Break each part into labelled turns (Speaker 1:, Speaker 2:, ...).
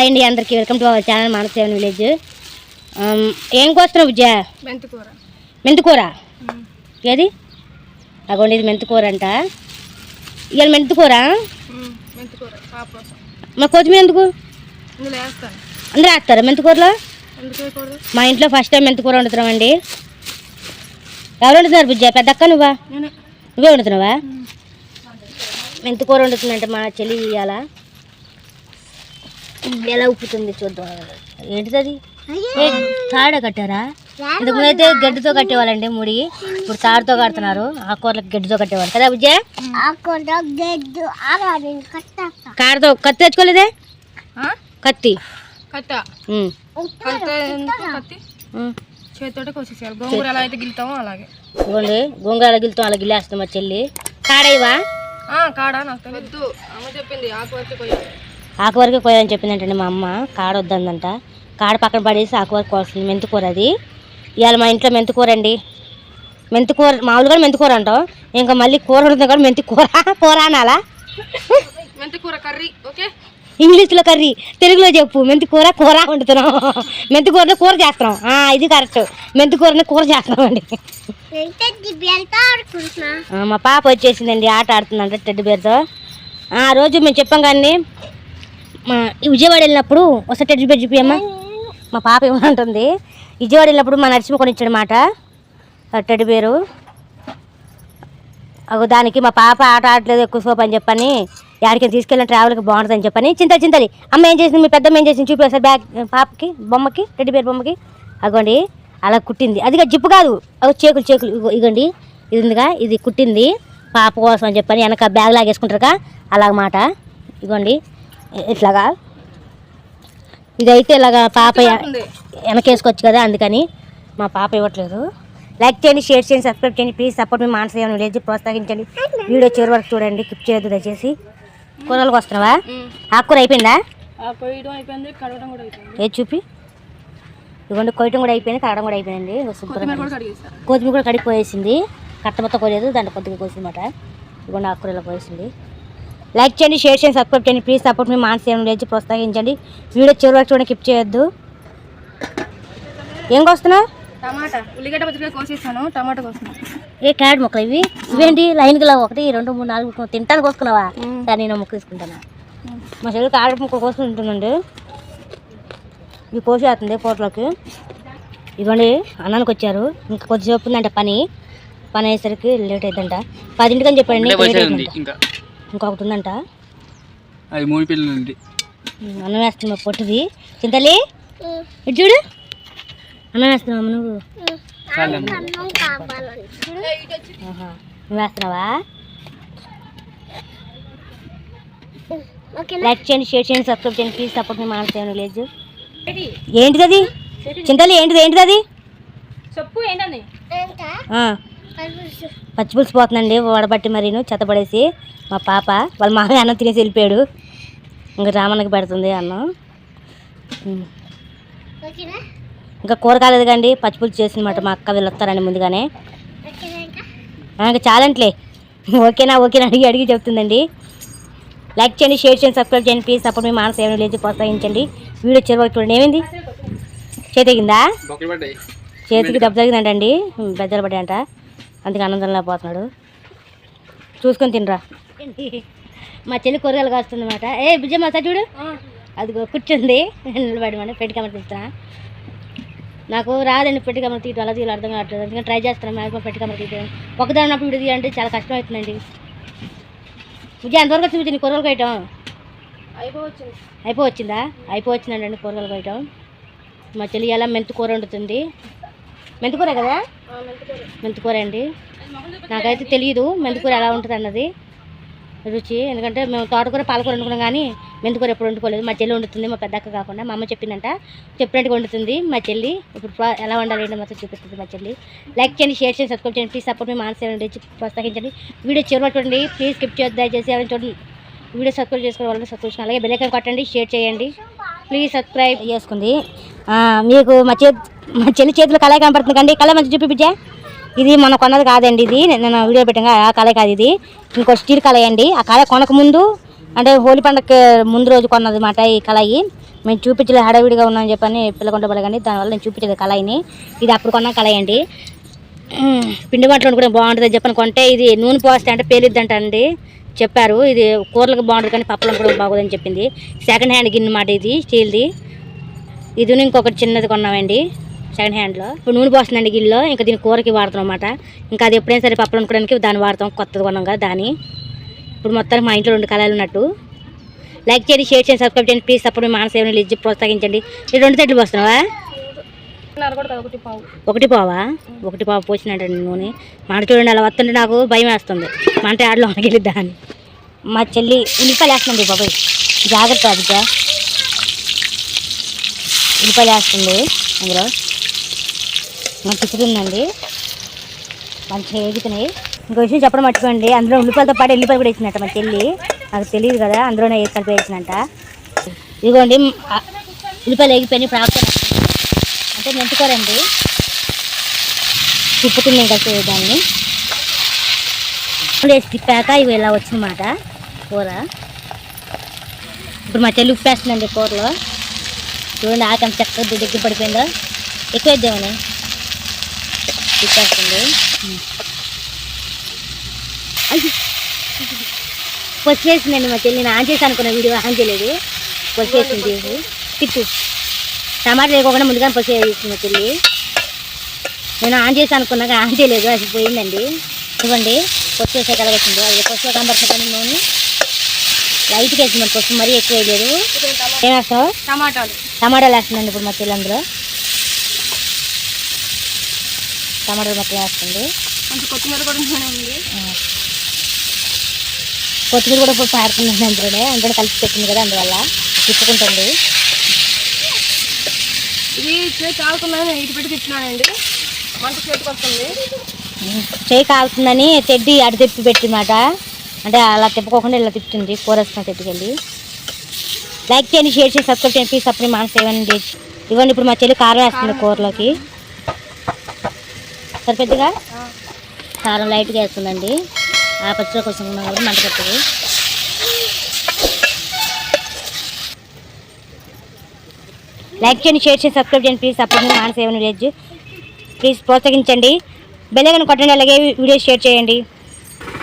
Speaker 1: Hi అండి అందరికీ. Welcome to our channel మానసేవన్ విలేజ్ ఏం కోస్తున్నావు బుజ్జ
Speaker 2: మెంతికూర.
Speaker 1: మెంతికూర? ఏది? అగోండి ఇది మెంతికూర అంట. ఇవాళ మెంతికూర? మా కొత్తిమీర ఎందుకు? అందరూ వేస్తారా మెంతికూరలో? మా ఇంట్లో ఫస్ట్ టైం మెంతికూర వండుతున్నామండి. ఎవరు వండుతున్నారు బుజ్జ పెద్దక్క నువ్వా?
Speaker 2: నేనే.
Speaker 1: నువ్వే వండుతున్నావా? మెంతికూర వండుతుందంటే మా చెల్లి ఇవాళ. ఎలా ఉప్పుతుంది చూద్దాం. ఏంటిది తాడ కట్టారా? ఇంతకు ముందు అయితే గడ్డితో కట్టేవాళ్ళండి ముడి. ఇప్పుడు తాడుతో కడుతున్నారు. ఆకుకూరలకు గడ్డితో కట్టేవాళ్ళు. కదా బుజ్జే? కాడతో కత్తి తెచ్చుకోలేదే? కత్తి.
Speaker 2: కోసేసేయాలి. గోంగూర ఎలా అయితే గిలుతామో అలాగే.
Speaker 1: ఇదిగోండి గోంగూర గిలుతాం అలా గిల్లేస్తాం మా చెల్లి. కాడేవా
Speaker 2: ఆ, కాడా నాకు తెలియదు అమ్మ చెప్పింది ఆకు
Speaker 1: ఆకు వరకే కోయాలని చెప్పిందంటండి మా అమ్మ. కాడ వద్దందంట. కాడ పక్కన పడేసి ఆకు వరకు కోస్తుంది మెంతికూర అది. ఇవాళ మా ఇంట్లో మెంతికూర అండి మెంతికూర మామూలుగా మెంతికూర అంటాం. ఇంకా మళ్ళీ కూర ఉంటుంది కూడా మెంతి కూర కూర అనాలా?
Speaker 2: మెంతికూర కర్రీ ఓకే?
Speaker 1: ఇంగ్లీష్లో కర్రీ తెలుగులో చెప్పు. మెంతి కూర కూర వండుతున్నాం. మెంతి కూరలో కూర చేస్తున్నాం. ఆ, ఇది కరెక్ట్. మెంతి కూరని కూర చేస్తున్నాం అండి మా పాప వచ్చేసిందండి ఆట ఆడుతుందంట టెడ్డి బేర్తో ఆ రోజు మేము చెప్పాం కానీ మా ఈ విజయవాడ వెళ్ళినప్పుడు వస్తే టెడ్డి బేర్ చూపియమ్మా మా పాప ఏమంటుంది? విజయవాడ వెళ్ళినప్పుడు మా నరసింహ కొని మాట. టెడ్డి బేరు అగో దానికి మా పాప ఆట ఆడలేదు ఎక్కువ సోపు అని చెప్పని యాడికి తీసుకెళ్ళిన ట్రావెల్కి బాగుంటుందని చెప్పని చింత చింతలి. అమ్మ ఏం చేసింది? మీ పెద్దమ్మ ఏం చేసింది? చూపి బ్యాగ్ పాపకి బొమ్మకి టెడ్డి బేర్ బొమ్మకి. అగోండి అలా కుట్టింది. అదిగా జిప్పు కాదు. అగో చేకులు చేకులు. ఇగో ఇగోండి. ఇది ఉందిగా ఇది కుట్టింది. పాప కోసం అని చెప్పని వెనక బ్యాగ్ లాగేసుకుంటారుగా. అలాగమాట. ఇగోండి. ఇట్లాగా? ఇదైతే ఇలాగా పాప. వెనకేసుకోవచ్చు కదా అందుకని మా పాప ఇవ్వట్లేదు. లైక్ చేయండి షేర్ చేయండి సబ్స్క్రైబ్ చేయండి. ప్లీజ్ సపోర్ట్ మీ మానసేవన్ విలేజ్ ప్రోత్సహించండి. వీడియో చివరి వరకు చూడండి కిప్ చేయొద్దు దయచేసి. కూరలకు వస్తున్నావా ఆకుకూర అయిపోయిందా?
Speaker 2: అయిపోయింది అయిపోయింది.
Speaker 1: ఏది చూపి? ఇదిగోండి కొయ్యటం కూడా అయిపోయింది కడగడం కూడా శుభ్రంగా
Speaker 2: కొత్తిమీర కూడా
Speaker 1: కడిగిపోయేసింది. కట్ట మొత్తం కోయలేదు దాంట్లో కొద్దిగా కోసిందన్నమాట ఇదిగోండి ఆకుకూర ఇలా పోయేసింది. లైక్ చేయండి షేర్ చేయండి సబ్స్క్రైబ్ చేయండి. ప్లీజ్ సపోర్ట్ మీ మానసేవన్ విలేజ్ ప్రోత్సహించండి. వీడియో చివరి వరకు చూడండి కిప్ చేయొద్దు. ఏం కోస్తున్నావు?
Speaker 2: టమాటా ఉల్లిగడ్డ పచ్చిగా కోసేసాను టమాటా కోస్తున్నాను
Speaker 1: ఏ క్యారెట్ మొక్కలు ఇవి? ఇవేంటి? లైన్ గల ఒకటి రెండు మూడు నాలుగు తింటాను కోసుకున్నావా. కానీ నేను మొక్క తీసుకుంటాను? మా చెల్లి క్యారెట్ మొక్క కోసుకుంటుందండి ఇవి కోసేస్తుంది పూటలోకి. ఇవ్వండి అన్నానికి వచ్చారు. ఇంకా కొద్దిసేపు ఉందంట పని. పని అయ్యేసరికి లేట్ అవుతుందంట పదింటికి అని ఇంకొకటి ఉందంట.
Speaker 3: అది మూడు పిల్లలు ఉంది
Speaker 1: అన్నం వేస్తున్నా పొట్టిది. చింతలి ఇటు చూడు. అన్నం వేస్తున్నావు నువ్వు? వేస్తున్నావా? లైక్ చేయండి షేర్ చేయండి సబ్స్క్రైబ్ చేయండి ప్లీజ్ సపోర్ట్ మీ మానసేవన్ విలేజ్. ఏంటిది అది? చింతలి ఏంటిది ఏంటిది అది?
Speaker 2: చెప్పు ఏంటని
Speaker 1: ఆ, పచ్చిపులుసు పోతుందండి వడబట్టి మరీను చెత్తపడేసి మా పాప వాళ్ళ మామయ్య అన్నం తినేసి వెళ్ళిపోయాడు. ఇంకా రామన్నకి పెడుతుంది అన్నం. ఇంకా కూర కాలేదు కండి పచ్చిపులుసు చేసిందన్నమాట మా అక్క వీళ్ళు వస్తారండి ముందుగానే. ఇంకా? చాలంట్లే. ఓకేనా ఓకేనా అడిగి అడిగి చెప్తుందండి. లైక్ చేయండి షేర్ చేయండి సబ్స్క్రైబ్ చేయండి ప్లీజ్ సపోర్ట్ మీ మానస ఏమైనా లేదు ప్రోత్సహించండి. వీడియో చివరికి చూడండి. ఏమైంది? చేతికిందా చేతికి దెబ్బ తగిలిందంటండి. బెద్దలు పడ్డాయంట. అందుకే ఆనందంలో పోతున్నాడు. చూసుకొని తినరా. మా చెల్లి కూరగాయలు కాస్తుంది అనమాట ఏ బుజ్జమ్మ సార్ చూడు. అదిగో కూర్చుంది. నిలబడి మన పెట్టి కమర తీస్తున్నా నాకు రాదండి పెట్టి కమర తీయటం అలా తీయాలి అర్థం కావట్లేదు. అందుకని ట్రై చేస్తున్నాను మ్యాక్సిమం పెట్టి కమర తీయడం ఒకదాని ఉన్నప్పుడు వీడియో తీయాలంటే చాలా కష్టం అవుతుందండి బుజ్జ ఎంతవరకు వచ్చింది నీ కూరగాయలు కోయటం?
Speaker 2: అయిపోవచ్చింది.
Speaker 1: అయిపోవచ్చిందా? అయిపోవచ్చిందండి కూరగాయలు కోయటం. మా చెల్లి ఎలా మెంతు కూర వండుతుంది. మెంతికూర కదా?
Speaker 2: మెంతికూర.
Speaker 1: అండి. నాకైతే తెలియదు మెంతికూర ఎలా ఉంటుంది అన్నది. రుచి ఎందుకంటే మేము తోటకూర పాలకూర వండుకున్నాం కానీ మెంతికూర ఎప్పుడు వండుకోలేదు. మా చెల్లి వండుతుంది మా పెద్దక్క కాకుండా. మా అమ్మ చెప్పిందంట చెప్పినట్టుగా వండుతుంది మా చెల్లి. ఇప్పుడు ఎలా వండాలి ఏంటో మొత్తం చూపిస్తుంది మా చెల్లి. లైక్ చేయండి షేర్ చేయండి సబ్స్క్రైబ్ చేయండి. ప్లీజ్ సపోర్ట్ మీ మానసేవ ప్రోత్సహించండి. వీడియో చివరి చూడండి. ప్లీజ్ స్కిప్ చేయొద్దు దయచేసి ఎవరైనా చూడండి. వీడియో సబ్స్క్రైబ్ చేసుకోవడం వల్ల సబ్స్క్రైబ్ చేయండి. అలాగే బెల్లైకన్ కొట్టండి షేర్ చేయండి. ప్లీజ్ సబ్స్క్రైబ్ చేసుకుంది. మీకు మా చేతి మా చెల్లి చేతులు కళాయి కనపడుతుంది కండి. కళ మంచి చూపించే ఇది మన కొన్నది కాదండి ఇది. నేను వీడియో పెట్టాను ఆ కళాయి కాదు ఇది. ఇంకో స్టీల్ కళాయి అండి. ఆ కళాయి కొనక ముందు అంటే హోలీ పండగకి ముందు రోజు కొన్నది మాట ఈ కళాయి. మేము చూపించలేదు హడావిడిగా ఉన్నామని చెప్పని పిల్లకొండ పడగండి దానివల్ల నేను చూపించలేదు కళాయిని. ఇది అప్పుడు కొన్న కళాయి అండి. పిండి వంటలు కూడా బాగుంటుంది చెప్పని కొంటే ఇది నూనె పోస్తే అంటే పేలిద్దంట అండి చెప్పారు ఇది కూరలకు బాగుంటుంది కానీ పప్పులకు కూడా బాగోదని చెప్పింది. సెకండ్ హ్యాండ్ గిన్నె మాట ఇది స్టీల్ది. ఇది ఇంకొకటి చిన్నది కొన్నామండి సెకండ్ హ్యాండ్లో ఇప్పుడు నూనె పోస్తుందండి గిన్నెలో ఇంకా దీని కూరకి వాడతాం అనమాట ఇంకా అది ఎప్పుడైనా సరే పప్పులు అనుకోవడానికి దాన్ని వాడతాం కొత్తది కొన్నాం కదా దాని ఇప్పుడు మొత్తానికి మా ఇంట్లో రెండు కళాయిలు ఉన్నట్టు. లైక్ చేయండి షేర్ చేయండి సబ్స్క్రైబ్ చేయండి ప్లీజ్ సపోర్ట్ మానసేవని లిజ్జి ప్రోత్సహించండి. ఈ రెండు తట్లు పోస్తున్నావా?
Speaker 2: ఒకటి
Speaker 1: ఒకటి పావా? ఒకటి పావు పోసినట్టండి నూనె. మాట చూడండి అలా వస్తుంటే నాకు భయం వేస్తుంది. మంట ఆడలో వెళ్ళిద్దా అని మా చెల్లి ఉల్లిపాయలు వేస్తుంది బాబాయ్. జాగ్రత్త అదిక ఉల్లిపాయలు వేస్తుంది అందులో. మంచి తిప్పుతుందండి. మంచిగా ఎగుతున్నాయి ఇంకో విషయం చెప్పడం మర్చిపోండి. అందులో ఉల్లిపాయలతో పాటు ఎల్లిపాయలు కూడా వేసిందట మా చెల్లి. నాకు తెలియదు కదా అందులోనే వేసి కలిపి వేసినట్ట ఇదిగోండి ఉల్లిపాయలు ఎగిపోయి ఇప్పుడు అంటే మెంతుకోరండి. తిప్పుతుంది ఇంకా దాన్ని వేసి తిప్పాక ఇవి ఇలా వచ్చిందన్నమాట కూర. ఇప్పుడు మా చెల్లి ఉప్పేస్తుందండి కూరలో. చూడండి ఆకం చక్కగా దగ్గర పడిపోయిందో. ఎక్కువ వేద్దామని తిప్పేస్తుంది. అయ్యో. పసుపు వేసిందండి మా చెల్లి. నేను ఆన్ చేసి అనుకున్న వీడియో ఆన్ చేయలేదు. పసుపు వేసింది తిప్పు. టమాటా లేకోకుండా ముందుగానే పసుపు వేసింది మా చెల్లి. నేను ఆన్ చేసి అనుకున్నాక ఆన్ చేయలేదు అది పోయిందండి. ఇవ్వండి పసుపు వేసే కలగొచ్చింది అది పసుపు కనబడుతుంది నూనె. లైట్గా వేసింది మరి పసుపు మరీ ఎక్కువ వేయలేదు. ఏం వేస్తావు?
Speaker 2: టమాటాలు.
Speaker 1: టమాటాలు వేస్తుందండి ఇప్పుడు మా చెల్లి అందులో. టమాటాలు మొత్తం వేస్తుంది.
Speaker 2: కొత్తిమీర కూడా
Speaker 1: కొత్తిమీర కూడా ఇప్పుడు పాడుతుందండి అందులోనే. అందులో కలిసి పెట్టింది కదా అందువల్ల. తిప్పుకుంటుంది.
Speaker 2: ఇది చేతి కాలుతుందని ఇటు పెట్టి తిప్పినానండి మంట చేతికి వస్తుంది.
Speaker 1: చేయి కాలుతుందని తెడ్డి అటు తిప్పి పెట్టిమాట అంటే అలా తిప్పుకోకుండా ఇలా తిప్పుతుంది కూర వేసుకున్న తెడ్డుకెళ్ళి. లైక్ చేయండి షేర్ చేసి సబ్స్క్రైబ్ చేయండి ప్లీజ్ అప్పుడు మన సేవని ఇవ్వండి ఇప్పుడు మా చెల్లి కారం వేస్తుంది కూరలోకి. సరిపెద్దగా కారం లైట్గా వేస్తుందండి. ఆ పచ్చిలో కొంచెం మంట పెట్టదు. లైక్ చేయండి షేర్ చేసి సబ్స్క్రైబ్ చేయండి ప్లీజ్ అప్పుడు మన సేవని విలేజ్ ప్లీజ్ ప్రోత్సహించండి. బెల్లగను కొట్టండి అలాగే వీడియో షేర్ చేయండి.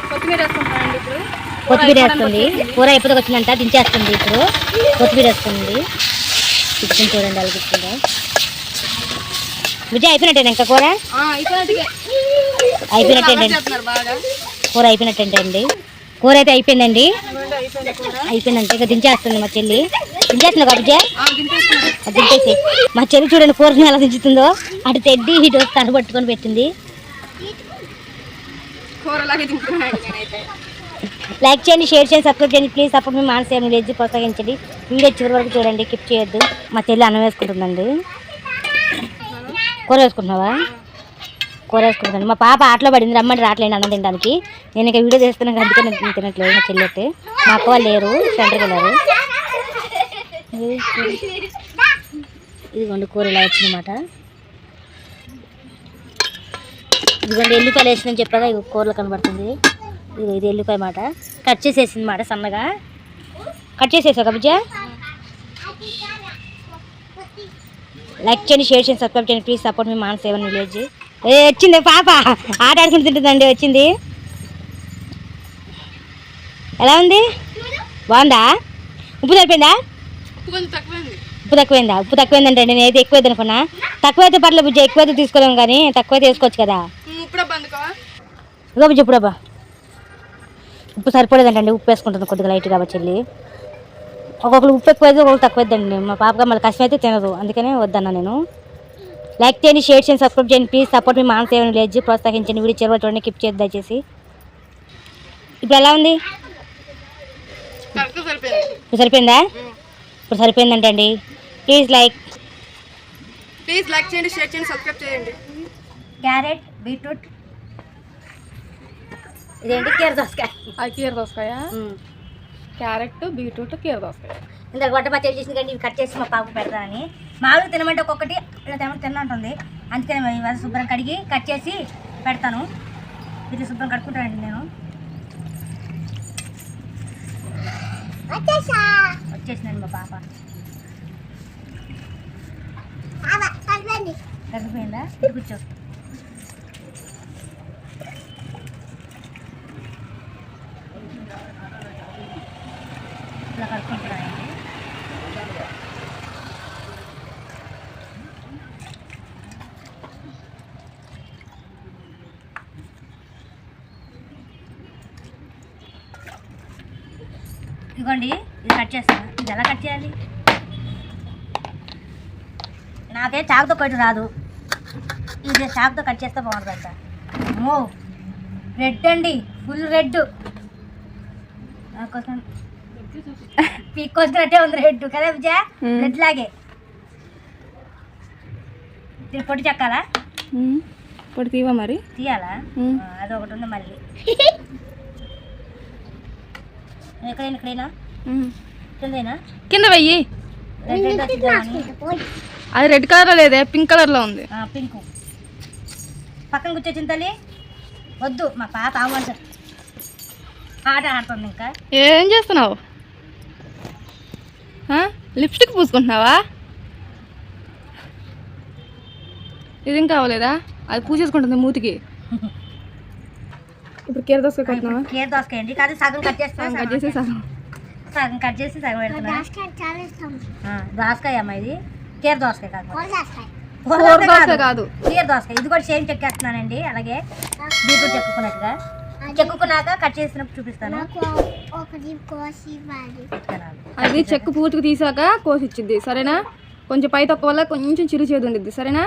Speaker 2: కొత్తిమీర వేసుకుంటానండి ఇప్పుడు?
Speaker 1: కొత్తిమీర వేస్తుంది. కూర ఎప్పుడు వచ్చిందంట దించేస్తుంది ఇప్పుడు. కొత్తిమీర వేస్తుంది. ఇచ్చింది చూడండి అలాగే ఇచ్చింది? విజయ్ అయిపోయినట్టేనా ఇంకా కూర?
Speaker 2: బాగా.
Speaker 1: కూర అయిపోయినట్టేంటండి? కూర అయితే అయిపోయిందండి. అయిపోయిందంటే ఇక దించేస్తుంది మా చెల్లి.
Speaker 2: దింపేస్తున్నాను
Speaker 1: అది దింపేసి మా చెల్లి చూడండి కూరని ఎలా దించుతుందో. అటు తెడ్డి ఇటు తన పట్టుకొని పెట్టింది. లైక్ చేయండి షేర్ చేయండి సబ్స్క్రైబ్ చేయండి. ప్లీజ్ అప్పుడు మీ మానసేవని లేచి ప్రోత్సహించండి. వీడియో చివరి వరకు చూడండి కిప్ చేయొద్దు. మా చెల్లి అన్నం వేసుకుంటుందండి. కూర వేసుకుంటున్నావా? కూర వేసుకుంటాను మా పాప ఆటలో పడింది రమ్మని రావట్లేదు అన్నం తినడానికి. నేను ఇంకా వీడియో చేస్తున్నాను అందుకే నేను తినట్లేదు నా చెల్లెట్ మా అక్క వాళ్ళు లేరు సెంటర్కి వెళ్ళారు. ఇదిగోండి కూర ఇలా వచ్చిందన్నమాట. ఇదిగోండి ఎల్లిపాయలు వేసిందని చెప్పగా ఇది కూరలు కనబడుతుంది. ఇది ఇది ఎల్లిపాయ మాట. కట్ చేసేసింది మాట సన్నగా. కట్ చేసేసా కబుజా లైక్ చేయండి షేర్ చేయండి సబ్స్క్రైబ్ చేయండి ప్లీజ్ సపోర్ట్ మీ మాన సేవన్ విలేజ్. ఏ వచ్చింది పాప. ఆట ఆడుకుని తింటుందండి వచ్చింది. ఎలా ఉంది? బాగుందా? ఉప్పు సరిపోయిందా?
Speaker 2: ఉప్పు తక్కువైంది.
Speaker 1: ఉప్పు తక్కువైందా? ఉప్పు తక్కువైందంటే నేను అయితే ఎక్కువైంది అనుకున్నా? తక్కువైతే పర్లేదు బుజ్జ ఎక్కువైతే తీసుకోలేము కానీ తక్కువైతే వేసుకోవచ్చు కదా. ఇదిగో బుజ్జి ఇప్పుడబ్బా ఉప్పు సరిపోలేదంటండి ఉప్పు వేసుకుంటుంది కొద్దిగా లైట్గా మా చెల్లి ఒక్కొక్కరు ఉప్పు ఎక్కువ అయితే ఒక్కొక్కరు తక్కువ అవుతుందండి మా పాపగా మళ్ళీ కష్టం అయితే తినదు. అందుకనే వద్దన్నా నేను. లైక్ చేయండి షేర్ చేయండి సబ్స్క్రైబ్ చేయండి. ప్లీజ్ సపోర్ట్ మీ మాన సేవని లేదు ప్రోత్సహించండి. వీడియో చివరి చూడండి కిప్ చేయదు దయచేసి. ఇప్పుడు ఎలా ఉంది? ఇప్పుడు సరిపోయిందా. ఇప్పుడు సరిపోయిందంటే అండి. ప్లీజ్ లైక్
Speaker 2: ప్లీజ్ లైక్ చేయండి షేర్ చేయండి సబ్స్క్రైబ్ చేయండి.
Speaker 1: క్యారెట్ బీట్రూట్ ఇదేంటి? కీర దోసకాయ.
Speaker 2: కీర దోసకాయ? క్యారెట్ బీట్రూట్ కీర దోసకాయ.
Speaker 1: ఇందాక వంట పచ్చడి చేసింది కానీ ఇవి కట్ చేసి మా పాపకు పెడతానని మామూలుగా తినమంటే ఒక్కొక్కటి ఇలా తిన తినంటుంది అందుకని శుభ్రం కడిగి కట్ చేసి పెడతాను. ఇది శుభ్రం కడుక్కుంటానండి నేను. వచ్చేసినాను మా పాప. సరిపోయిందా? కూర్చో. చాకుతో కట్టు రాదు ఇది చాకుతో కట్ చేస్తే బాగుంటుందంట అమ్మో రెడ్ అండి ఫుల్ రెడ్ నాకోసం పీక్కొచ్చినట్టే ఉంది రెడ్ కదా విజయ. రెడ్ లాగే పొట్టి చెక్కాలా
Speaker 2: ఇప్పుడు తీవా మరి
Speaker 1: తీయాలా అది ఒకటి ఉంది మళ్ళీ ఎక్కడైనా ఇక్కడైనా
Speaker 2: కింద వెయ్యి అది రెడ్ కలర్లో లేదే పింక్ కలర్లో ఉంది
Speaker 1: పింకు. పక్కన కూర్చొచ్చింది తల్లి వద్దు మా పాప అవ్వంటారు ఆట ఆడుతుంది ఇంకా.
Speaker 2: ఏం చేస్తున్నావు? లిప్స్టిక్ పూసుకుంటున్నావా? ఇది ఇంకా అవ్వలేదా? అది పూసేసుకుంటుంది మూతికి. ఇప్పుడు కీర దోసకాయ కొడుతున్నావా?
Speaker 1: కేర్ దోసకాయండి కాదు సగం కట్ చేస్తాను
Speaker 2: కట్ చేసి సగం.
Speaker 1: సగం కట్ చేసి సగం పెడుతున్నా ఆ, దోసకాయ అమ్మ ఇది. కేర్ దోసకాయ కాదు కాదు. దోసకాయ. ఇది కూడా సేమ్ చెక్కేస్తున్నానండి. అలాగే బీట్రూట్ చెక్కుకున్నట్టుగా. చెక్కుకున్నాక కట్ చేసినప్పుడు చూపిస్తాను.
Speaker 2: అది చెక్కు పూర్తిగా తీసాక కోసి ఇచ్చిద్ది సరేనా? కొంచెం పై తక్కువ వల్ల కొంచెం చిరు చేదు ఉండిద్ది. సరేనా?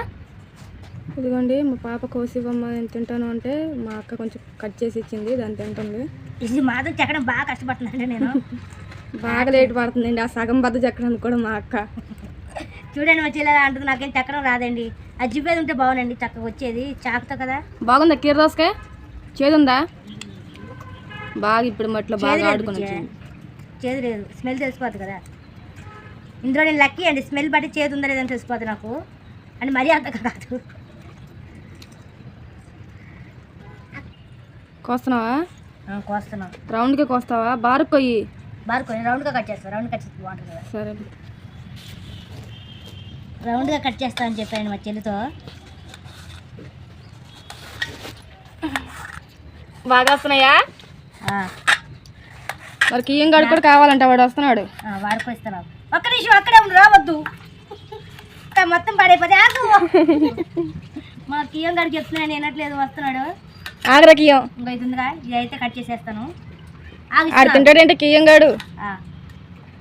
Speaker 2: ఇదిగోండి మా పాప కోసి ఇవ్వమ్మ. నేను తింటాను అంటే మా అక్క కొంచెం కట్ చేసి ఇచ్చింది. దాన్ని తింటుంది.
Speaker 1: ఇది మాత్రం చెక్కడం బాగా కష్టపడుతున్నానండి నేను.
Speaker 2: బాగా లేట్ పడుతుందండి. ఆ సగం బద్ద చెక్కడానికి కూడా మా అక్క.
Speaker 1: చూడండి వచ్చేలా అంటుంది. నాకేం చెక్కడం రాదండి. అది జిబ్బేది ఉంటే బాగుండండి. చక్కగా వచ్చేది. చాకుతో కదా.
Speaker 2: బాగుందా కీర దోసకాయ? చేదుందా? బాగా ఇప్పుడు మట్లో బాగా
Speaker 1: లేదు
Speaker 2: ఆడుకొని
Speaker 1: బుజ్జి.
Speaker 2: వచ్చింది.
Speaker 1: చేదు లేదు. స్మెల్ తెలిసిపోద్ది కదా. ఇందులో నేను లక్కీ అండి. స్మెల్ బట్టి చేదు ఉందా లేదని తెలిసిపోద్ది నాకు. అని మరీ అంత కాదు.
Speaker 2: కోస్తున్నావా?
Speaker 1: ఆ, కోస్తున్నాం.
Speaker 2: రౌండ్కే కోస్తావా? బారు కొయ్యి
Speaker 1: బాగా కొన్ని రౌండ్గా కట్ చేస్తాను రౌండ్ కట్ చేస్తే. బాగుంటుంది కదా.
Speaker 2: సరే.
Speaker 1: రౌండ్గా కట్ చేస్తా అని చెప్పాను మా చెల్లితో.
Speaker 2: బాగా వస్తున్నాయా? మరి కియ్యం గడు కూడా కావాలంట వాడు వస్తున్నాడు.
Speaker 1: వాడుకో ఇస్తున్నాం ఒక్క నిమిషం అక్కడే ఉండి రావద్దు. మొత్తం పడైపోతే ఆగు. మా కియం గారికి చెప్తున్నాను వినట్లేదు వస్తున్నాడు.
Speaker 2: ఆగరా కియ్యం.
Speaker 1: ఇంకా ఇది అయితే కట్ చేసేస్తాను. ఆగు
Speaker 2: ఆడు
Speaker 1: ఇస్తున్నా.
Speaker 2: తింటాడంటే కియ్యం గాడు.
Speaker 1: ఆ,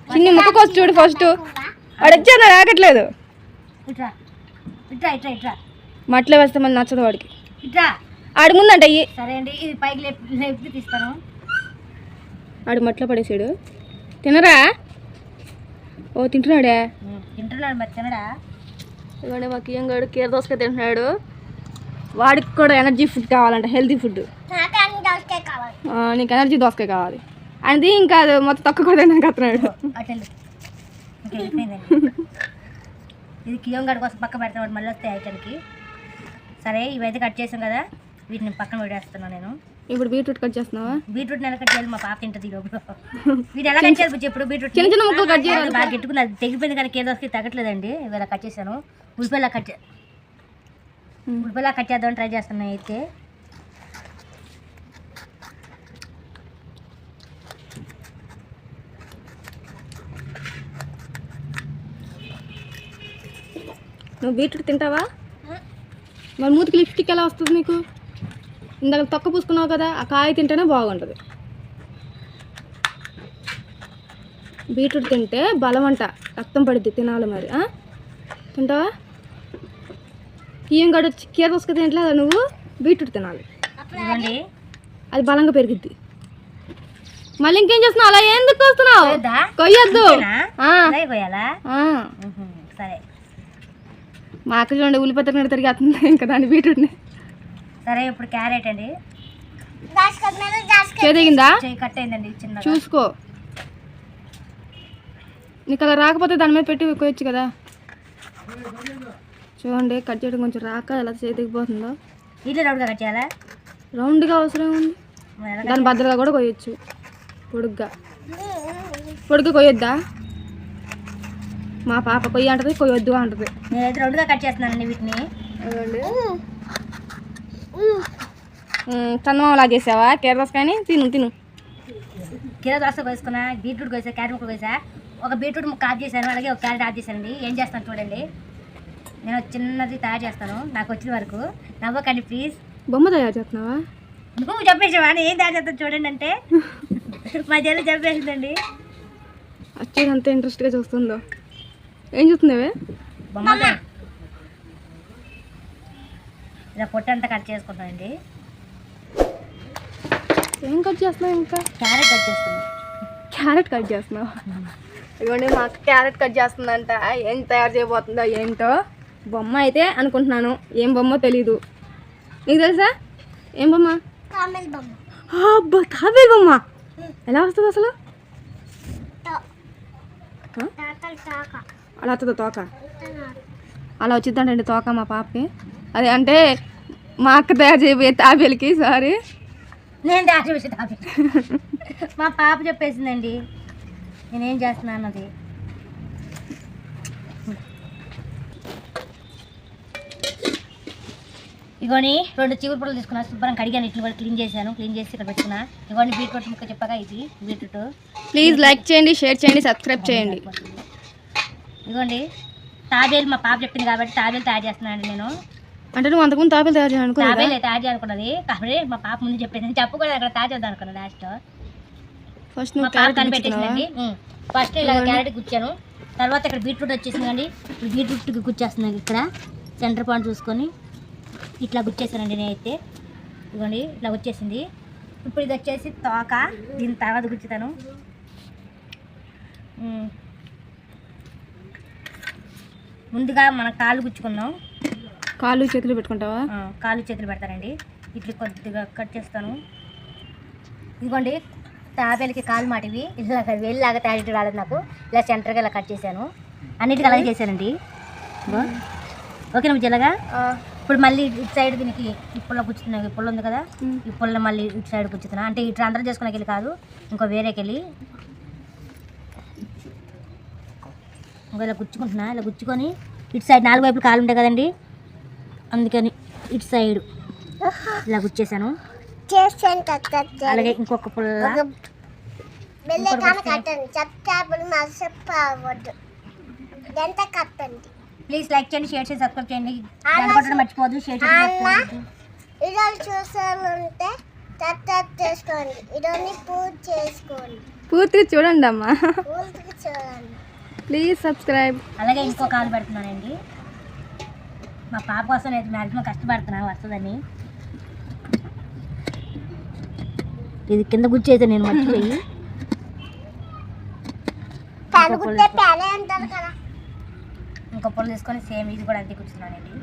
Speaker 2: చిన్ని ముక్క కోసి చూడు ఫస్ట్ వాడు వచ్చాడు ఆగట్లేదు.
Speaker 1: ఇట్రా. ఇట్రా ఇట్రా ఇట్రా.
Speaker 2: మట్లో వేస్తే మళ్ళీ నచ్చదు వాడికి.
Speaker 1: ఇట్రా.
Speaker 2: ఆడి ముందంట
Speaker 1: సరే అండి ఇది పైకి లేపి తీస్తాను.
Speaker 2: ఆడు మట్లో పడేసాడు. తినరా? ఓ తింటున్నాడే?
Speaker 1: తింటున్నాడు మరి తినడా?
Speaker 2: ఇవ్వండి మా కియ్యం గాడు కీర దోసకాయ తింటున్నాడు. వాడికి కూడా ఎనర్జీ ఫుడ్ కావాలంట హెల్తీ ఫుడ్. నీకు ఎనర్జీ దోసకాయ కావాలి. అది ఇంకా మొత్తం తక్కువ కూడా తినడానికి వస్తున్నాడు
Speaker 1: అటు వెళ్ళు. ఇంకా వెళ్ళిపోయిందండి ఇది కియం గడి కోసం పక్క పెడతాడు మళ్ళీ వస్తాయి ఐటమ్కి సరే ఇవైతే కట్ చేసాం కదా వీటిని పక్కన పెట్టేస్తున్నాను నేను.
Speaker 2: ఇప్పుడు బీట్రూట్ కట్ చేస్తున్నావా?
Speaker 1: బీట్రూట్ నెల కట్ చేయాలి? మా పాప తింటుంది లోపల వీటి ఎలా కట్ చేయాలి ఇప్పుడు బీట్రూట్
Speaker 2: చిన్న చిన్న ముక్కలు కట్ చేయాలి
Speaker 1: బాగా గెట్టుకుని అది తెగిపోయింది కానీ ఏదో వస్తే తగ్గట్లేదండి. ఇవాళ కట్ చేశాను. ఉల్లిపాయలా కట్. ఉల్లిపాయలా కట్ చేద్దామని ట్రై చేస్తున్నాను అయితే.
Speaker 2: నువ్వు బీట్రూట్ తింటావా? మరి మూతికి లిప్స్టిక్ ఎలా వస్తుంది నీకు? ఇందాక తొక్క పూసుకున్నావు కదా ఆ కాయ తింటేనే బాగుంటుంది. బీట్రూట్ తింటే బలం అంట రక్తం పడిద్ది తినాలి మరి? తింటావా? ఏం గడు కీర దోసక తినట్లేదా నువ్వు? బీట్రూట్ తినాలి. అది బలంగా పెరిగిద్ది. మళ్ళీ ఇంకేం చేస్తున్నావు? అలా ఎందుకు వస్తున్నావు?
Speaker 1: కొయ్యొద్దా?
Speaker 2: కొయ్యొద్దు
Speaker 1: అంతేనా?
Speaker 2: ఆ,
Speaker 1: అలాగే పోయాలా
Speaker 2: ఆ.
Speaker 1: ఉహు, సరే
Speaker 2: మా అక్క చూడండి ఉల్లిపాయ తిరిగి తిరిగేస్తుంది ఇంకా దాన్ని బీట్రూట్ని.
Speaker 1: సరే ఇప్పుడు క్యారెట్ అండి.
Speaker 2: చేదిగిందా చూసుకో. నీకు అలా రాకపోతే దాని మీద పెట్టి కొయ్యొచ్చు కదా. చూడండి కట్ చేయడం కొంచెం రాక ఎలా చేతికిపోతుందో.
Speaker 1: ఇడ్లీ రౌండ్గా కట్ చేయాలా?
Speaker 2: రౌండ్గా అవసరం ఉంది. దాని బద్దలుగా కూడా కొయ్యొచ్చు. పొడుగ్గా. పొడుగ్గా కొయ్యొద్దా? మా పాప కొయ్యి అంటది కొయ్యి వద్దు అంటది.
Speaker 1: నేనైతే రెండుగా కట్ చేస్తున్నానండి వీటిని.
Speaker 2: చందమామలా చేసావా కేరళస్ కానీ తిను తిను.
Speaker 1: కీర దోస కోసుకున్నా బీట్రూట్ కోసా క్యారెట్ ముక్క కోసా. ఒక బీట్రూట్ ముక్క ఆఫ్ చేశాను అలాగే ఒక క్యారెట్ ఆఫ్ చేశానండి. ఏం చేస్తాను చూడండి. నేను చిన్నది తయారు చేస్తాను నాకు వచ్చిన వరకు. నవ్వకండి ప్లీజ్
Speaker 2: బొమ్మ తయారు చేస్తున్నావా?
Speaker 1: నువ్వు చెప్పేసావా? ఏం తయారు చేస్తాను చూడండి అంటే. మా చెల్లి చెప్పేసిందండి.
Speaker 2: వచ్చేది అంత ఇంట్రెస్ట్గా చూస్తుందో. ఏం చూస్తున్నావే?
Speaker 1: ఇలా పొట్టు అంతా కట్ చేసుకుంటానండి
Speaker 2: ఏం కట్ చేస్తున్నావు ఇంకా?
Speaker 1: క్యారెట్ కట్ చేస్తాను
Speaker 2: క్యారెట్ కట్ చేస్తున్నావు? ఇదిగోండి మా అక్క క్యారెట్ కట్ చేస్తుందంట. ఏం తయారు చేయబోతుందో ఏంటో. బొమ్మ అయితే అనుకుంటున్నాను. ఏం బొమ్మ తెలీదు. నీకు తెలుసా? ఏం బొమ్మ? అబ్బా తాబేలు బొమ్మ. ఎలా వస్తుంది అసలు? అలా వస్తుందా తోక? అలా వచ్చిందంటండి తోక మా పాపకి. అదే అంటే మా అక్క తయారు చేయబోయే తాబేలుకి సారీ.
Speaker 1: నేను తయారు చేసి తాపి మా పాప చెప్పేసిందండి నేనేం చేస్తున్నాను అన్నది ఇగోని రెండు చిగురు పొడలు తీసుకున్నా శుభ్రం కడిగాను ఇట్లు కూడా క్లీన్ చేశాను క్లీన్ చేసి ఇక్కడ పెట్టుకున్నా. ఇగోని బీట్రూట్ ముక్క చెప్పగా ఇది బీట్రూట్.
Speaker 2: ప్లీజ్ లైక్ చేయండి షేర్ చేయండి సబ్స్క్రైబ్ చేయండి.
Speaker 1: ఇగోండి తాబేలు మా పాప చెప్పింది కాబట్టి తాబేలు తయారు చేస్తున్నాను నేను.
Speaker 2: అంటే నువ్వు అంతకుముందు తాబేలు తయారు చేయాలనుకున్నా
Speaker 1: తాబేలు తయారు చేయాలనుకున్నది. కాబట్టి మా పాప ముందు చెప్పేది చెప్పకూడదు అక్కడ తయారు చేద్దాం అనుకున్నా లాస్ట్
Speaker 2: ఫస్ట్ నువ్వు
Speaker 1: పాప
Speaker 2: క్యారెట్
Speaker 1: కనిపెట్టేసిందండి. ఫస్ట్ ఇలా క్యారెట్ గుచ్చాను. తర్వాత ఇక్కడ బీట్రూట్ వచ్చేసిందండి. ఇప్పుడు బీట్రూట్కి గుచ్చేస్తున్నాను ఇక్కడ. సెంటర్ పాయింట్ చూసుకొని ఇట్లా గుచ్చేసానండి నేనైతే. ఇదిగోండి ఇట్లా వచ్చేసింది ఇప్పుడు ఇది వచ్చేసి తోక. దీని తర్వాత గుచ్చుతాను. ముందుగా మన కాళ్ళు గుచ్చుకుందాం.
Speaker 2: కాళ్ళు చేతులు పెట్టుకుంటావా?
Speaker 1: కాళ్ళు చేతులు పెడతానండి. ఇట్లా కొద్దిగా కట్ చేస్తాను. ఇదిగోండి తాబేలకి కాలు మాటివి. ఇలా వెళ్ళలాగా తయారు రాలేదు నాకు. ఇలా సెంటర్గా ఇలా కట్ చేశాను. అన్నిటికీ అలాగే చేశానండి. ఇదిగో. ఓకేనా జిల్లగా ఇప్పుడు మళ్ళీ ఇటు సైడ్ దీనికి ఈ పుల్ల గుచ్చుతున్నా ఈ పుల్ల ఉంది కదా? ఈ పుల్ల మళ్ళీ ఇటు సైడ్ గుచ్చుతున్నా. అంటే ఇటు అందరం చేసుకునే వెళ్ళి కాదు ఇంకో వేరేకి వెళ్ళి ఇంకో ఇలా గుచ్చుకుంటున్నా. ఇలా గుచ్చుకొని ఇటు సైడ్ నాలుగు వైపులు కాలు ఉంటాయి కదండి. అందుకని ఇటు సైడ్ ఇలా గుచ్చేసాను అలాగే ఇంకొక పుల్ల. ప్లీజ్ లైక్ చేయండి షేర్ చేసి సబ్స్క్రైబ్ చేయండి. కొట్టడం మర్చిపోదు షేర్ చేసి
Speaker 4: ఈరోజు చూసానంటే తట్ చేసుకోండి. ఈరోజు పూజ చేసుకోండి.
Speaker 2: పూర్తిగా చూడండి అమ్మా ప్లీజ్ సబ్స్క్రైబ్
Speaker 1: అలాగే ఇంకో కాలు పెడుతున్నానండి. మా పాప కోసం నేను మ్యాక్సిమం కష్టపడుతున్నాను వస్తుందని. ఇది కింద గుచ్చేది నేను మర్చిపోయి. ఇంకో పొలం తీసుకొని సేమ్ ఇది కూడా అంతే కూర్చున్నానండి.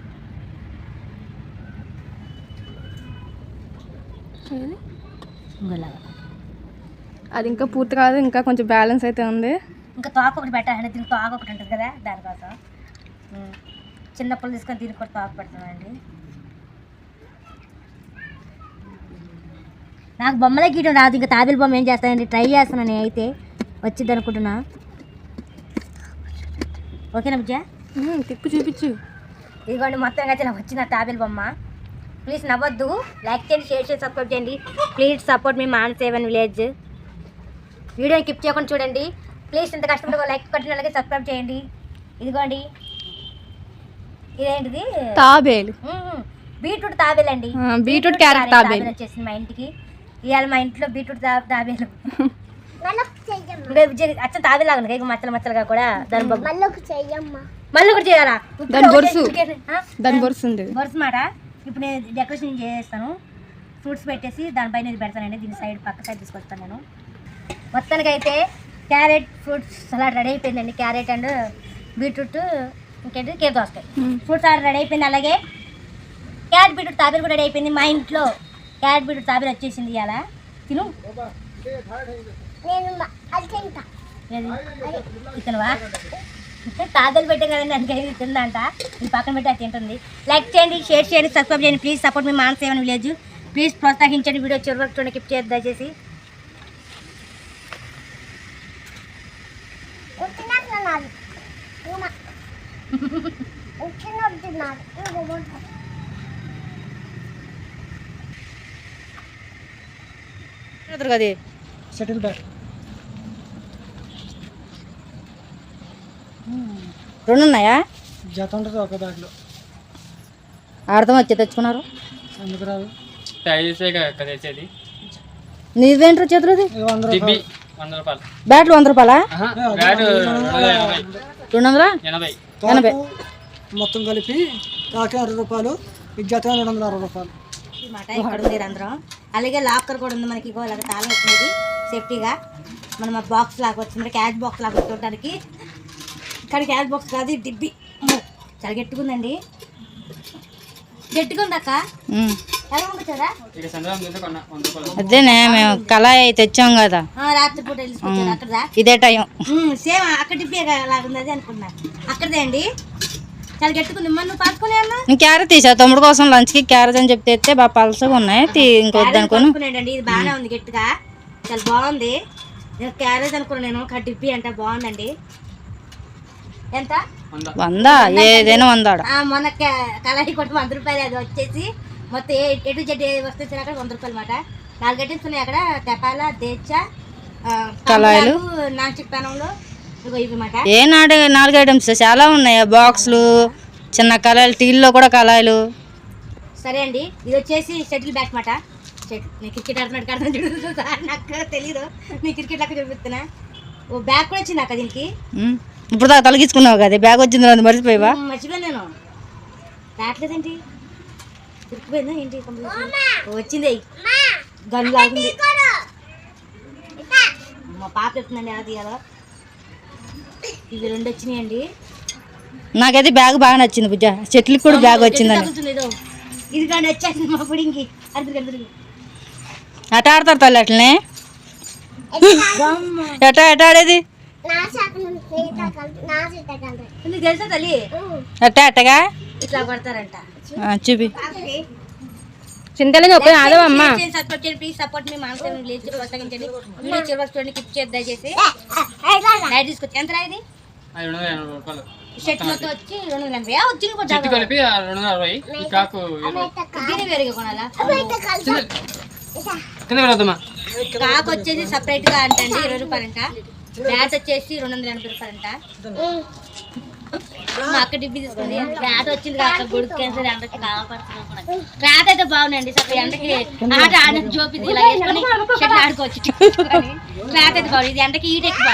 Speaker 2: అది ఇంకా పూర్తి కాదు ఇంకా కొంచెం బ్యాలెన్స్ అయితే ఉంది.
Speaker 1: ఇంకా తోక ఒకటి పెట్టాలండి దీనికి తోక ఒకటి ఉంటుంది కదా దానికోసం. చిన్న పుల్ల తీసుకొని దీనికి కూడా తోక పెడుతున్నానండి నాకు బొమ్మలే గీయడం రాదు. ఇంకా తాబేలు బొమ్మ ఏం చేస్తానండి? ట్రై చేస్తున్నాను నేను అయితే. వచ్చింది అనుకుంటున్నా. ఓకేనా బుజ్జా?
Speaker 2: తిప్పి చూపించు.
Speaker 1: ఇదిగోండి మొత్తంగా అయితే నాకు వచ్చిన తాబేలు బొమ్మ. ప్లీజ్ నవ్వద్దు. లైక్ చేయండి షేర్ చేసి సబ్స్క్రైబ్ చేయండి. ప్లీజ్ సపోర్ట్ మీ మాన్ సేవన్ విలేజ్ వీడియోని కిప్ చేయకుండా చూడండి. ప్లీజ్ ఇంత కష్టపడి లైక్ కొట్టిన అలాగే సబ్స్క్రైబ్ చేయండి. ఇదిగోండి. ఇదేంటిది?
Speaker 2: తాబేలు.
Speaker 1: బీట్రూట్ తాబేలండి
Speaker 2: ఆ, బీట్రూట్ క్యారెట్ తాబేలు.
Speaker 1: వచ్చేసింది మా ఇంటికి. ఇవాళ మా ఇంట్లో బీట్రూట్ తాబేలు. అచ్చం తాబేలాగా ఉంది. ఇక మచ్చలు మచ్చలుగా కూడా దాని బొమ్మ.
Speaker 4: మళ్ళొక చెయ్యమ్మ.
Speaker 1: మళ్ళీ ఒకటి చేయాలా?
Speaker 2: దాని బొరుసు. దాని బొరుస్తుంది
Speaker 1: బర్స్ మాట. ఇప్పుడు నేను డెకరేషన్ చేస్తాను. ఫ్రూట్స్ పెట్టేసి దానిపైన ఇది పెడతానండి. దీని సైడ్ పక్క సైడ్ తీసుకొస్తాను నేను. మొత్తానికి అయితే క్యారెట్ ఫ్రూట్స్ సలాడ్ రెడీ అయిపోయిందండి. క్యారెట్ అండ్ బీట్రూట్ ఇంకేంటి? కేక్ దోసకాయ. ఫ్రూట్స్ సలాడ్ రెడీ అయిపోయింది. అలాగే క్యారెట్ బీట్రూట్ తాబేలు కూడా రెడీ అయిపోయింది. మా ఇంట్లో క్యారెట్ బీట్రూట్ తాబేలు వచ్చేసింది ఇవాళ తిను. ఇతనువా? తాతలు పెట్టాం కదండి అందుకని తిందంట. ఈ పక్కన పెట్టి అది తింటుంది. లైక్ చేయండి షేర్ చేయండి సబ్స్క్రైబ్ చేయండి. ప్లీజ్ సపోర్ట్ మీ మాన్ సేవన్ విలేజ్ ప్లీజ్ ప్రోత్సహించండి వీడియో చివరి వరకు చూడండి. కిప్ చేయొద్దు దయచేసి.
Speaker 4: తిన్నారు
Speaker 1: అది
Speaker 5: సెటిల్ బ్యాట్
Speaker 1: రెండు ఉన్నాయా?
Speaker 5: జత ఉంటుంది ఒక బ్యాట్లో
Speaker 1: ఆడతాం వచ్చి తెచ్చుకున్నారు.
Speaker 5: ఎందుకు రాదు?
Speaker 3: టైల్సే కదా తెచ్చేది?
Speaker 1: చేతులది బ్యాట్లు వంద రూపాయలా.
Speaker 3: రెండు వందల ఎనభై. ఎనభై.
Speaker 5: మొత్తం కలిపి కాకి అరవై రూపాయలు ఇది జత రెండు వందల అరవై రూపాయలు.
Speaker 1: మాట ఇక్కడ ఉంది రంధ్రం. అలాగే లాకర్ కూడా ఉంది మనకి ఇగో తాళం వచ్చినది సేఫ్టీగా మనం ఆ బాక్స్ లాగా వచ్చింది. క్యాష్ బాక్స్ లాగా చూడడానికి ఇక్కడ క్యాష్ బాక్స్ కాదు ఇది డిబ్బి. చాలా
Speaker 3: వంద రూపాయలు.
Speaker 6: అదేనే మేము కళాయి తెచ్చాం కదా.
Speaker 1: రాత్రి పూట వెళ్ళిపోతారు అక్కడదా?
Speaker 6: ఇదే టైం
Speaker 1: సేమ్ అక్కడ డిబ్బి లాగుంది అది అనుకున్నా అక్కడదే అండి? చాలా గట్టిగుంది మరి నువ్వు పట్టుకునే అన్న
Speaker 6: నేను క్యారెట్ తీసా తమ్ముడు కోసం లంచ్కి క్యారెట్ అని చెప్తే ఎత్తే బాగా పలసగా ఉన్నాయి. ఇంకొద్దు అనుకోను.
Speaker 1: ఇది బాగానే ఉంది గట్టిగా. చాలా బాగుంది. నేను క్యారేజ్ అనుకున్నాను నేను. కట్టిప్పి అంటే బాగుందండి. ఎంత?
Speaker 3: వంద.
Speaker 6: వంద? ఏదైనా వందాడ.
Speaker 1: ఆ, మొన్న క- కళాయి కొట్టి వంద రూపాయలు అది వచ్చేసి మొత్తం ఏ- ఎటు జెడ్ వస్తే అక్కడ వంద రూపాయలు అనమాట నాలుగు గట్టిస్తున్నాయి అక్కడ. తెపాల దేచ్చ
Speaker 6: కళాయిలు?
Speaker 1: పానంలో ఇగో ఇవి మాట
Speaker 6: ఏ నాడు నాలుగు ఐటమ్స్? చాలా ఉన్నాయి. బాక్స్లు చిన్న కళాయిలు టీల్లో కూడా కళాయిలు.
Speaker 1: సరే అండి ఇది వచ్చేసి షటిల్ బ్యాట్ మాట. షటిల్ నేను క్రికెట్ చూడు. సార్ నాకు తెలియదు నీ క్రికెట్ లెక్క చూపిస్తున్నా. ఓ బ్యాగ్ కూడా వచ్చింది అక్క దీనికి.
Speaker 6: ఇప్పుడు దాకా తొలగించుకున్నావు కదా బ్యాగ్ వచ్చింది అది మర్చిపోయావా?
Speaker 1: మర్చిపోయాను నేను. రావట్లేదేంటి దొరికిపోయిందా ఏంటి? వచ్చింది. గన్ లాగుంది. మా పాప చెప్తుందండి ఎలా తీయాలో. ఇవి రెండు వచ్చినాయండి.
Speaker 6: నాకైతే బ్యాగ్ బాగా నచ్చింది బుజ్జ చెట్లకి కూడా బ్యాగ్
Speaker 1: ఏదో ఇది. కానీ వచ్చేసింది మా అద్దరు
Speaker 6: ఎట ఆడతారు తల్లి అట్లనే? ఎట ఎట ఆడేది?
Speaker 1: తెలుసా తల్లి?
Speaker 6: ఎట్ట ఎట్టగా
Speaker 1: ఇట్లా కొడతారంట.
Speaker 6: ఆ, చూపి.
Speaker 2: చింతలేదు ఒక ఆదవమ్మ
Speaker 1: సపోర్ట్ చేయండి ప్లీజ్ సపోర్ట్ మీ మానసం లేచి ప్రోత్సహించండి వీడియో చివరి వరకు చూడండి కిప్ చేద్దా చేసి లైట్ తీసుకొచ్చి ఎంత ఇది షర్ట్ మొత్తం వచ్చి రెండు వందల ఎనభై వచ్చింది
Speaker 3: చెట్టు
Speaker 1: కొంచెం
Speaker 3: కలిపి ఆ రెండు వందల అరవై ఈ కాకు ఇరవై.
Speaker 1: దీని వేరుగా కొనాలా
Speaker 3: కింద వెళ్ళొద్దమ్మా
Speaker 1: కాకు వచ్చేసి సపరేట్గా అంట ఇరవై రూపాయలంట బ్యాట్ వచ్చేసి రెండు వందల ఎనభై రూపాయలంట మా అక్క డిబ్బి తీసుకుంది. బ్యాట్ వచ్చింది క్యాన్సర్ ఎండకి అయితే బాగుందండి సరే ఎండకి ఆట ఆడ జోపి ఇలా వేసుకొని షటిల్ ఆడుకోవచ్చు. రాత అయితే బాగుంది. ఇది ఎండకి ఈట ఎక్కువ.